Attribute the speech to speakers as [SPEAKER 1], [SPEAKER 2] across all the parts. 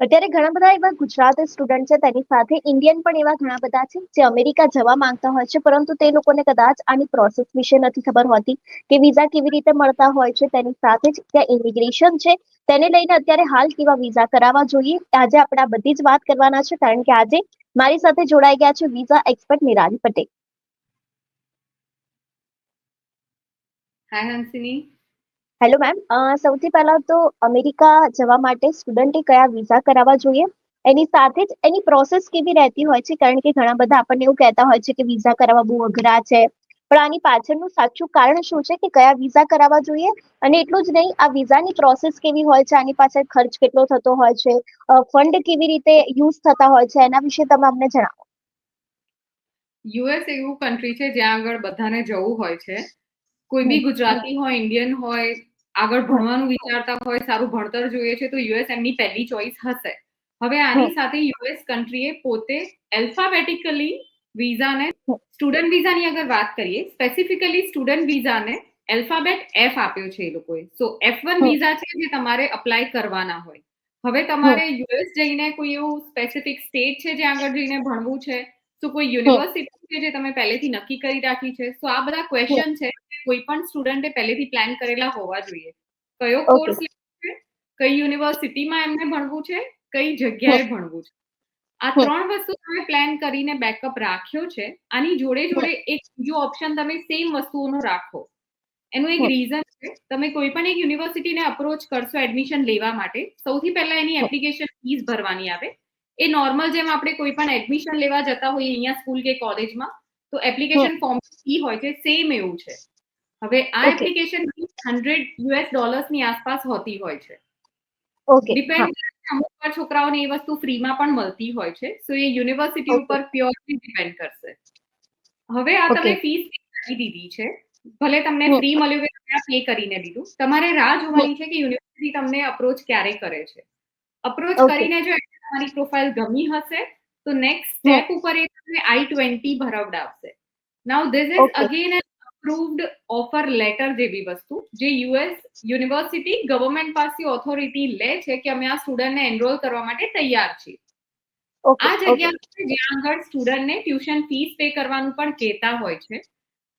[SPEAKER 1] અત્યારે ઘણા બધા એવા ગુજરાત સ્ટુડન્ટ છે, તેની સાથે ઇન્ડિયન પણ એવા ઘણા બધા છે, જે અમેરિકા જવા માંગતા હોય છે, પરંતુ તે લોકોને કદાચ આની પ્રોસેસ વિશે નથી ખબર હોતી કે વિઝા કેવી રીતે મળતા હોય છે, તેની સાથે જ ત્યાં ઇમિગ્રેશન છે. તેને લઈને અત્યારે હાલ કેવા વિઝા કરાવવા જોઈએ, આજે આપણે આ બધી જ વાત કરવાના છે, કારણ કે આજે મારી સાથે જોડાઈ ગયા છે visa expert Nirali Patel.
[SPEAKER 2] Hi Hansini
[SPEAKER 1] hello ma'am સૌથી પહેલા તો અમેરિકા જવા માટે સ્ટુડન્ટે કયા વિઝા કરાવવા જોઈએ? એની સાથે જ એની પ્રોસેસ કેવી રહેતી હોય છે? કારણ કે ઘણા બધા આપણને એવું કહેતા હોય છે કે વિઝા કરાવવા બહુ અઘરા છે. પણ આની પાછળનું સાચું કારણ શું છે કે કયા વિઝા કરાવવા જોઈએ? અને એટલું જ નહીં આ વિઝાની પ્રોસેસ કેવી હોય છે? આની પાછળ ખર્ચ કેટલો થતો હોય છે? ફંડ કેવી રીતે યુઝ થતા હોય છે? એના વિશે તમે અમને જણાવો.
[SPEAKER 2] યુએસ એવું કન્ટ્રી છે જ્યાં આગળ બધાને જવું હોય છે. કોઈ બી ગુજરાતી હોય ઇન્ડિયન હોય આગળ ભણવાનું વિચારતા હોય સારું ભણતર જોઈએ છે તો યુએસ એમની પહેલી ચોઈસ હશે. હવે આની સાથે યુએસ કન્ટ્રીએ પોતે એલ્ફાબેટિકલી વિઝાને સ્ટુડન્ટ વિઝાની અગર વાત કરીએ સ્પેસિફિકલી સ્ટુડન્ટ વિઝાને એલ્ફાબેટ એફ આપ્યો છે એ લોકોએ. સો એફ વન વિઝા છે જે તમારે અપ્લાય કરવાના હોય. હવે તમારે યુએસ જઈને કોઈ એવું સ્પેસિફિક સ્ટેટ છે જ્યાં આગળ જઈને ભણવું છે? તો કોઈ યુનિવર્સિટી છે જે તમે પહેલેથી નક્કી કરી રાખી છે? તો આ બધા ક્વેશ્ચન છે કોઈ પણ સ્ટુડન્ટે પહેલેથી પ્લાન કરેલા હોવા જોઈએ. કયો કોર્સ છે? કઈ યુનિવર્સિટીમાં એમને ભણવું છે? કઈ જગ્યાએ ભણવું છે? આ ત્રણ વસ્તુ તમે પ્લાન કરીને બેકઅપ રાખ્યો છે. આની જોડે જોડે એક બીજો ઓપ્શન તમે સેમ વસ્તુઓનો રાખો. એનું એક રીઝન છે તમે કોઈ પણ એક યુનિવર્સિટીને અપ્રોચ કરશો એડમિશન લેવા માટે સૌથી પહેલા એની એપ્લિકેશન ફીસ ભરવાની આવે. એ નોર્મલ જેમ આપણે કોઈ પણ એડમિશન લેવા જતા હોઈએ અહીંયા સ્કૂલ કે કોલેજમાં તો એપ્લિકેશન ફોર્મ ફી હોય છે સેમ એવું છે. હવે આ એપ્લિકેશન હંડ્રેડ યુએસ ડોલર્સની આસપાસ હોતી હોય છે. ડિપેન્ડ અમુક છોકરાઓને એ વસ્તુ ફ્રીમાં પણ મળતી હોય છે. સો એ યુનિવર્સિટી ઉપર પ્યોરલી ડિપેન્ડ કરશે. હવે આ તમે ફીસ કરી દીધી છે. ભલે તમને ફ્રી મળ્યું કે પે કરીને દીધું. તમારે રાહ જોવાની છે કે યુનિવર્સિટી તમને અપ્રોચ ક્યારે કરે છે. અપ્રોચ કરીને જો તમારી પ્રોફાઇલ ગમી હશે તો નેક્સ્ટ સ્ટેપ ઉપર એ તમને I twenty ભરાવડાવશે. Now this is again approved offer letter જેવી વસ્તુ જે યુએસ યુનિવર્સિટી ગવર્મેન્ટ પાસે ઓથોરિટી લે છે કે અમે આ સ્ટુડન્ટને એનરોલ કરવા માટે તૈયાર છીએ. આ જગ્યા જ્યાં આગળ સ્ટુડન્ટને ટ્યુશન ફીસ પે કરવાનું પણ કહેતા હોય છે.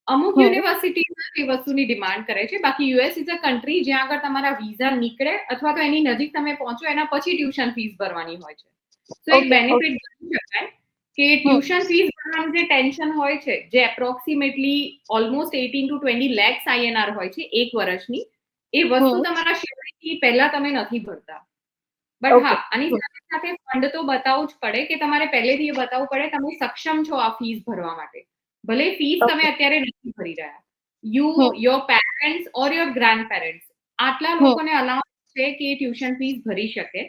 [SPEAKER 2] અમુક યુનિવર્સિટીમાં એ વસ્તુની ડિમાન્ડ કરે છે. બાકી યુએસ ઇઝ અ કન્ટ્રી જ્યાં આગળ તમારા વિઝા નીકળે અથવા તો એની નજીક તમે પહોંચો એના પછી ટ્યુશન ફીસ ભરવાની હોય છે. તો એક બેનિફિટ ગણી શકાય. કે ટ્યુશન ફીસ ભરવાનું જે ટેન્શન હોય છે જે approximately almost eighteen to twenty lakhs INR હોય છે એક વર્ષની એ વસ્તુ તમારા શેરથી પહેલા તમે નથી ભરતા. બટ હા આની સાથે સાથે ફંડ તો બતાવવું જ પડે કે તમારે પહેલેથી એ બતાવવું પડે તમે સક્ષમ છો આ ફીસ ભરવા માટે. ભલે ફીસ તમે અત્યારે નથી ભરી રહ્યા. You your parents or your grandparents આટલા લોકોને અલાઉન્સ છે કે ટ્યુશન ફીસ ભરી શકે.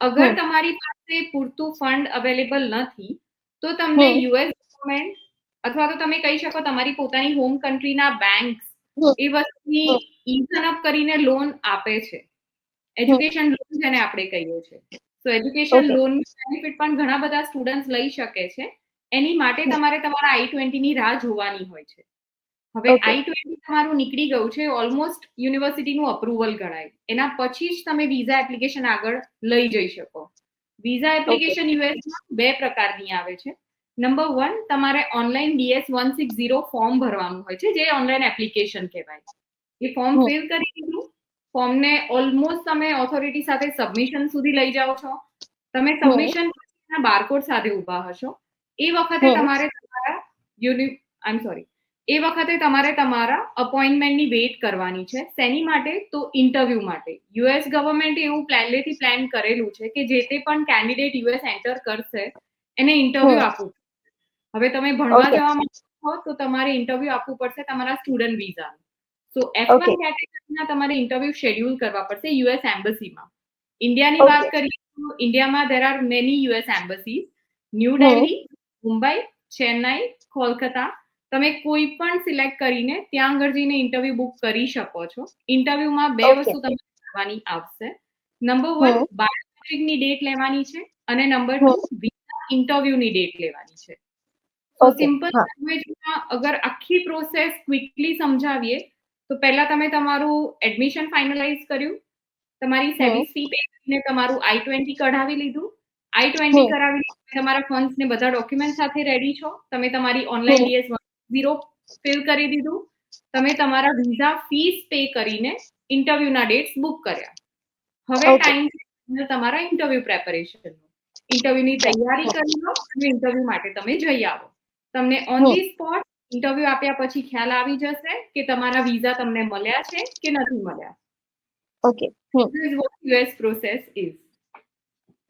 [SPEAKER 2] અગર તમારી પાસે પૂરતું ફંડ અવેલેબલ નથી તો તમને યુએસ ગવર્મેન્ટ અથવા તો તમે કહી શકો તમારી પોતાની હોમ કન્ટ્રીના બેંક્સ એ વસ્તુની ઇઝન અપ કરીને લોન આપે છે. એજ્યુકેશન લોન જેને આપણે કહીએ છીએ. તો એજ્યુકેશન લોન બેનિફિટ પણ ઘણા બધા સ્ટુડન્ટ લઈ શકે છે. એની માટે તમારે તમારા આઈ ટ્વેન્ટીની રાહ જોવાની હોય છે. હવે આઈ ટ્વેન્ટી તમારું નીકળી ગયું છે. ઓલમોસ્ટ યુનિવર્સિટીનું અપ્રુવલ ગણાય. એના પછી જ તમે વિઝા એપ્લિકેશન આગળ લઈ જઈ શકો. વિઝા એપ્લિકેશન યુએસમાં બે પ્રકારની આવે છે. નંબર વન તમારે online DS one six zero form ભરવાનું હોય છે જે ઓનલાઈન એપ્લિકેશન કહેવાય એ ફોર્મ ફિલ કરી દીધું. ફોર્મને ઓલમોસ્ટ તમે ઓથોરિટી સાથે સબમિશન સુધી લઈ જાઓ છો. તમે સબમિશન બારકોડ સાથે ઊભા હશો. એ વખતે તમારે તમારા યુનિ આઈ એમ સોરી એ વખતે તમારે તમારા અપોઇન્ટમેન્ટની વેઇટ કરવાની છે. શેની માટે? તો ઇન્ટરવ્યૂ માટે. યુએસ ગવર્મેન્ટે એવું પહેલેથી પ્લાન કરેલું છે કે જે તે પણ કેન્ડિડેટ યુએસ એન્ટર કરશે એને ઇન્ટરવ્યુ આપવું હવે તમે ભણવા જવા માંગો તો તમારે ઇન્ટરવ્યુ આપવું પડશે તમારા સ્ટુડન્ટ વિઝાનું સો એફ વન કેટેગરીના તમારે ઇન્ટરવ્યુ શેડ્યુલ કરવા પડશે યુએસ એમ્બસીમાં ઇન્ડિયાની વાત કરીએ તો ઇન્ડિયામાં there are many US embassy New Delhi Mumbai Chennai Kolkata તમે કોઈ પણ સિલેક્ટ કરીને ત્યાં આગળ જઈને ઇન્ટરવ્યુ બુક કરી શકો છો. ઇન્ટરવ્યુમાં બે વસ્તુ તમને કરવાની આવશે. નંબર વન બાયોમેટ્રિકની ડેટ લેવાની છે અને નંબર ટુ વિઝા ઇન્ટરવ્યુની ડેટ લેવાની છે. તો સિમ્પલ લેંગ્વેજમાં અગર આખી પ્રોસેસ ક્વિકલી સમજાવીએ તો પહેલા તમે તમારું એડમિશન ફાઇનલાઇઝ કર્યું. તમારી. સેવિસ ફી પે કરીને તમારું આઈ ટ્વેન્ટી કઢાવી લીધું. I twenty. કરાવી તમારા ફંડ્સ ને બધા ડોક્યુમેન્ટ સાથે રેડી છો. તમે તમારી ઓનલાઈન. ડીએસ ઝીરો ફિલ કરી દીધું. તમે તમારા વિઝા ફીસ પે કરીને ઇન્ટરવ્યુના ડેટ્સ બુક કર્યા. હવે ટાઈમ તમારા ઇન્ટરવ્યુ પ્રેપરેશન ઇન્ટરવ્યુની તૈયારી કરી લો અને ઇન્ટરવ્યુ માટે તમે જઈ આવો. તમને ઓન ધી સ્પોટ ઇન્ટરવ્યુ આપ્યા પછી ખ્યાલ આવી જશે કે તમારા વિઝા તમને મળ્યા છે કે નથી મળ્યા.
[SPEAKER 1] Okay
[SPEAKER 2] US process is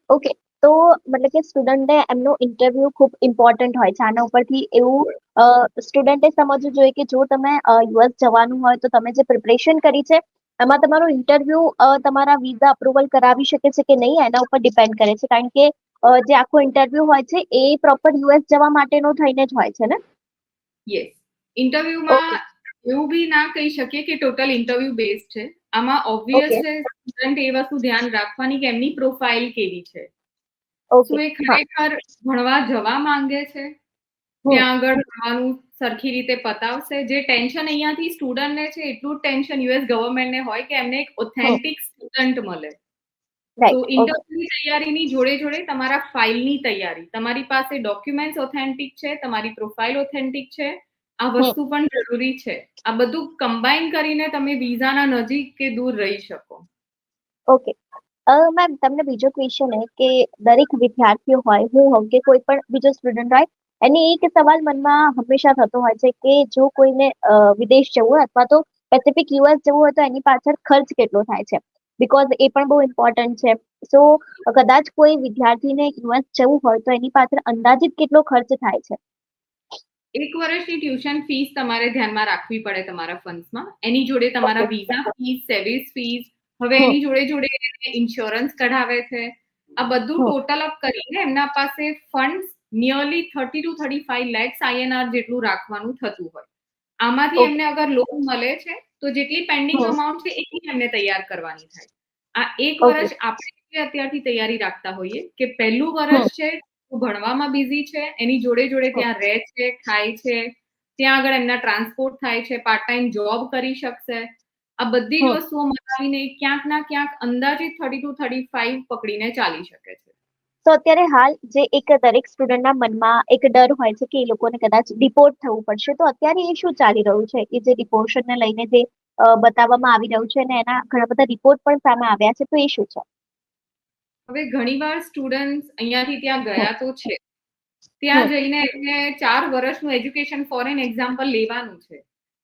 [SPEAKER 1] okay તો મતલબ કે સ્ટુડન્ટે એમનો ઇન્ટરવ્યુ ખૂબ ઇમ્પોર્ટન્ટ હોય છે. આના ઉપરથી એવું સ્ટુડન્ટે સમજવું જોઈએ કે જો તમે યુએસ જવાનું હોય તો તમે જે પ્રિપરેશન કરી છે એમાં તમારો ઇન્ટરવ્યુ તમારા વિઝા અપ્રુવલ કરાવી શકે છે કે નહીં એના ઉપર ડિપેન્ડ કરે છે. કારણ કે જે આખો ઇન્ટરવ્યુ હોય છે એ પ્રોપર યુએસ જવા માટેનો થઈને જ હોય છે ને?
[SPEAKER 2] યસ ઇન્ટરવ્યુમાં એવું બી ના કહી શકીએ કે ટોટલ ઇન્ટરવ્યુ બેઝ છે. આમાં ઓબ્વિયસ છે સ્ટુડન્ટ એ વસ્તુ ધ્યાન રાખવાની કે એમની પ્રોફાઇલ કેવી છે. શું એ ખરેખર ભણવા જવા માંગે છે. ત્યાં આગળ ભણવાનું સરખી રીતે પતાવશે. જે ટેન્શન અહીંયાથી સ્ટુડન્ટને છે એટલું જ ટેન્શન યુએસ ગવર્મેન્ટને હોય કે એમને એક ઓથેન્ટિક સ્ટુડન્ટ મળે. તો ઇન્ટરવ્યુની તૈયારીની જોડે જોડે તમારા ફાઇલની તૈયારી. તમારી પાસે ડોક્યુમેન્ટ્સ ઓથેન્ટિક છે તમારી પ્રોફાઇલ ઓથેન્ટિક છે. આ વસ્તુ પણ જરૂરી છે. આ બધું કમ્બાઈન કરીને તમે વિઝાના નજીક કે દૂર રહી શકો.
[SPEAKER 1] ઓકે મેમ તમને બીજો ક્વેશ્ચન એ કે દરેક વિદ્યાર્થીઓ હોય હું હોઉં કે કોઈ પણ બીજો સ્ટુડન્ટ હોય એને એક સવાલ મનમાં હંમેશા થતો હોય છે કે જો કોઈને વિદેશ જવું હોય અથવા તો સ્પેસિફિક યુએસ જવું હોય તો એની પાછળ ખર્ચ કેટલો થાય છે? બીકોઝ એ પણ બહુ ઇમ્પોર્ટન્ટ છે. સો કદાચ કોઈ વિદ્યાર્થીને યુએસ જવું હોય તો એની પાછળ અંદાજિત કેટલો ખર્ચ થાય છે?
[SPEAKER 2] એક વર્ષની ટ્યુશન ફીસ તમારે ધ્યાનમાં રાખવી પડે તમારા ફંડ્સમાં એની જોડે તમારા વિઝા ફીસ સર્વિસ ફીસ હવે એની જોડે જોડે ઇન્સ્યોરન્સ કઢાવે છે. આ બધું ટોટલ અપ કરીને એમના પાસે fund nearly thirty two thirty five lakhs INR જેટલું રાખવાનું થતું હોય. આમાંથી એમને અગર લોન મળે છે તો જેટલી પેન્ડિંગ અમાઉન્ટ છે એટલી એમને તૈયાર કરવાની થાય. આ એક વર્ષ આપણે અત્યારથી તૈયારી રાખતા હોઈએ કે પહેલું વર્ષ છે ભણવામાં બિઝી છે એની જોડે જોડે ત્યાં રહે છે ખાય છે ત્યાં આગળ એમના ટ્રાન્સપોર્ટ થાય છે પાર્ટ ટાઈમ જોબ કરી શકશે. આ બધી જ વસ્તુઓ મનાવીને ક્યાંક ના ક્યાંક અંદાજે થર્ટી ટુ થર્ટી ફાઈવ પકડીને ચાલી શકે છે.
[SPEAKER 1] તો અત્યારે હાલ જે એક દરેક સ્ટુડન્ટના મનમાં એક ડર હોય છે કે એ લોકોને કદાચ ડિપોર્ટ થવું પડશે તો અત્યારે એ શું ચાલી રહ્યું છે? કે જે ડિપોર્શનને લઈને જે બતાવવામાં આવી રહ્યું છે અને એના ઘણા બધા રિપોર્ટ પણ સામે આવ્યા છે તો એ શું છે?
[SPEAKER 2] હવે ઘણીવાર સ્ટુડન્ટ અહીંયાથી ત્યાં ગયા તો છે. ત્યાં જઈને એમને ચાર વર્ષનું એજ્યુકેશન ફોરેન એક્ઝામ્પલ લેવાનું છે.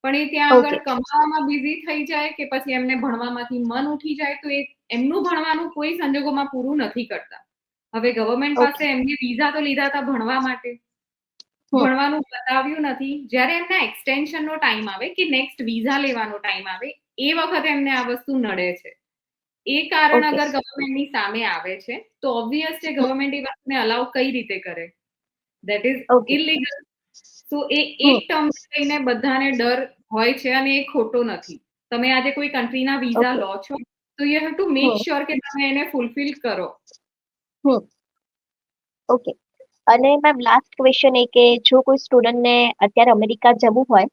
[SPEAKER 2] પણ એ ત્યાં આગળ કમાવામાં બિઝી થઈ જાય કે પછી એમને ભણવામાંથી મન ઉઠી જાય તો એ એમનું ભણવાનું કોઈ સંજોગોમાં પૂરું નથી કરતા. હવે ગવર્મેન્ટ પાસે એમને વિઝા તો લીધા હતા ભણવા માટે. ભણવાનું બતાવ્યું નથી. જ્યારે એમના એક્સટેન્શનનો ટાઈમ આવે કે નેક્સ્ટ વિઝા લેવાનો ટાઈમ આવે એ વખતે એમને આ વસ્તુ નડે છે. એ કારણ અગર ગવર્મેન્ટની સામે આવે છે તો ઓબ્વિયસ છે ગવર્મેન્ટ એ વાતને અલાઉ કઈ રીતે કરે. ધેટ ઇઝ ઇલીગલ સો એ એક ટર્મ લઈને બધાને ડર હોય છે અને એ ખોટો નથી. તમે આજે કોઈ કન્ટ્રીના વિઝા લો છો તો you have to make sure કે તમે એને ફૂલફિલ કરો.
[SPEAKER 1] ઓકે અને મેમ લાસ્ટ ક્વેશ્ચન એ કે જો કોઈ સ્ટુડન્ટને અત્યારે અમેરિકા જવું હોય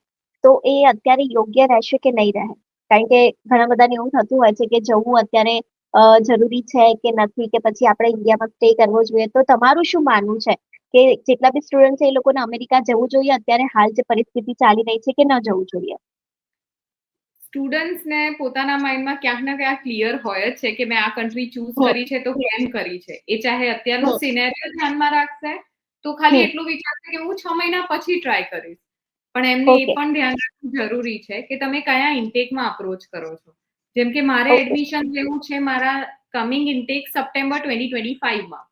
[SPEAKER 1] તો એ અત્યારે યોગ્ય રહેશે કે નહીં રહે? કારણ કે ઘણા બધાને એવું થતું હોય છે કે જવું અત્યારે જરૂરી છે કે નથી કે પછી આપણે ઇન્ડિયામાં સ્ટે કરવો જોઈએ. તો તમારું શું માનવું છે? કે જેટલા બી સ્ટુડન્ટ છે એ લોકોને અમેરિકા જવું જોઈએ અત્યારે હાલ જે પરિસ્થિતિ ચાલી રહી છે કે ન જવું જોઈએ?
[SPEAKER 2] સ્ટુડન્ટ્સને પોતાના માઇન્ડમાં ક્યાંક ના ક્યાંક ક્લિયર હોય જ છે કે મેં આ કન્ટ્રી ચૂઝ કરી છે તો કેમ કરી છે? એ ચાહે અત્યારનો. સિનેરિયો ધ્યાનમાં રાખશે તો ખાલી એટલું વિચારશે કે હું છ મહિના પછી ટ્રાય કરીશ. પણ એમને એ પણ ધ્યાન રાખવું જરૂરી છે કે તમે કયા ઇન્ટેકમાં અપ્રોચ કરો છો? જેમ કે મારે એડમિશન લેવું છે મારા coming intake September twenty twenty ફાઈવમાં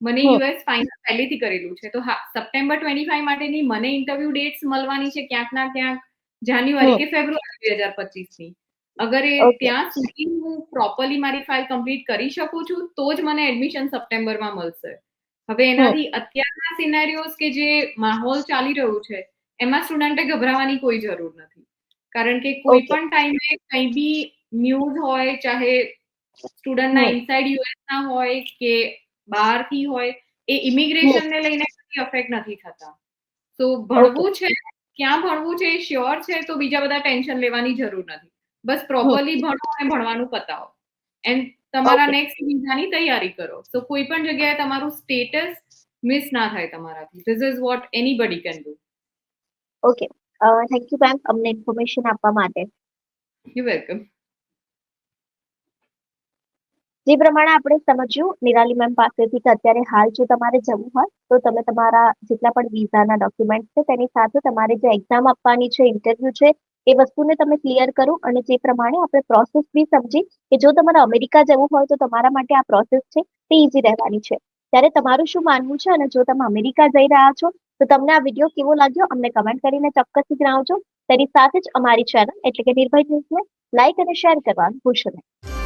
[SPEAKER 2] મને યુએસ ફાઇનલ પહેલેથી કરેલું છે. તો હા સપ્ટેમ્બર ટ્વેન્ટી ફાઈવ માટેની મને ઇન્ટરવ્યુ ડેટ્સ મળવાની છે ક્યાંક ના ક્યાંક જાન્યુઆરી કે ફેબ્રુઆરી બે હજાર પચીસની અગર એ ત્યાં સુધી હું પ્રોપરલી મારી ફાઇલ કમ્પ્લીટ કરી શકું છું તો જ મને એડમિશન સપ્ટેમ્બરમાં મળશે. હવે એનાથી અત્યારના સિનેરિયોઝ કે જે માહોલ ચાલી રહ્યું છે એમાં સ્ટુડન્ટે ગભરાવાની કોઈ જરૂર નથી. કારણ કે કોઈ પણ ટાઈમે કંઈ બી ન્યૂઝ હોય ચાહે સ્ટુડન્ટના. ઇનસાઇડ યુએસ ના હોય કે બહારથી હોય એ ઇમિગ્રેશન ને લઈને કોઈ અફેક્ટ નથી થતા. તો ભણવું છે ક્યાં ભણવું છે એ શ્યોર છે તો બીજા બધા ટેન્શન લેવાની જરૂર નથી. બસ પ્રોપરલી ભણો અને ભણવાનું પતાવો. એન્ડ તમારા નેક્સ્ટ વિઝાની તૈયારી કરો. તો કોઈ પણ જગ્યાએ તમારું સ્ટેટસ મિસ ના થાય તમારાથી. This is what anybody can do
[SPEAKER 1] okay thank you ma'am અમને ઇન્ફોર્મેશન આપવા માટે.
[SPEAKER 2] યુ વેલકમ
[SPEAKER 1] જે પ્રમાણે આપણે સમજ્યું, નિરાલી મેમ પાસેથી કે અત્યારે હાલ જો તમારે જવું હોય, તો તમે તમારા જેટલા પણ વિઝાના ડોક્યુમેન્ટ છે, તેની સાથે તમારે જે એક્ઝામ આપવાની છે ઇન્ટરવ્યુ છે, એ વસ્તુને તમે ક્લિયર કરો અને જે પ્રમાણે આપણે પ્રોસેસ બી સમજી કે જો તમારે અમેરિકા જવું હોય, તો તમારા માટે આ પ્રોસેસ છે, તે ઇઝી રહેવાની છે. ત્યારે તમારું શું માનવું છે? અને જો તમે અમેરિકા જઈ રહ્યા છો, તો તમને આ વીડિયો કેવો લાગ્યો? અમને કમેન્ટ કરીને ચોક્કસથી જણાવજો. તેની સાથે જ અમારી ચેનલ એટલે કે નિર્ભય ન્યૂઝને લાઇક અને શેર કરવાનું ભૂલશો નહીં.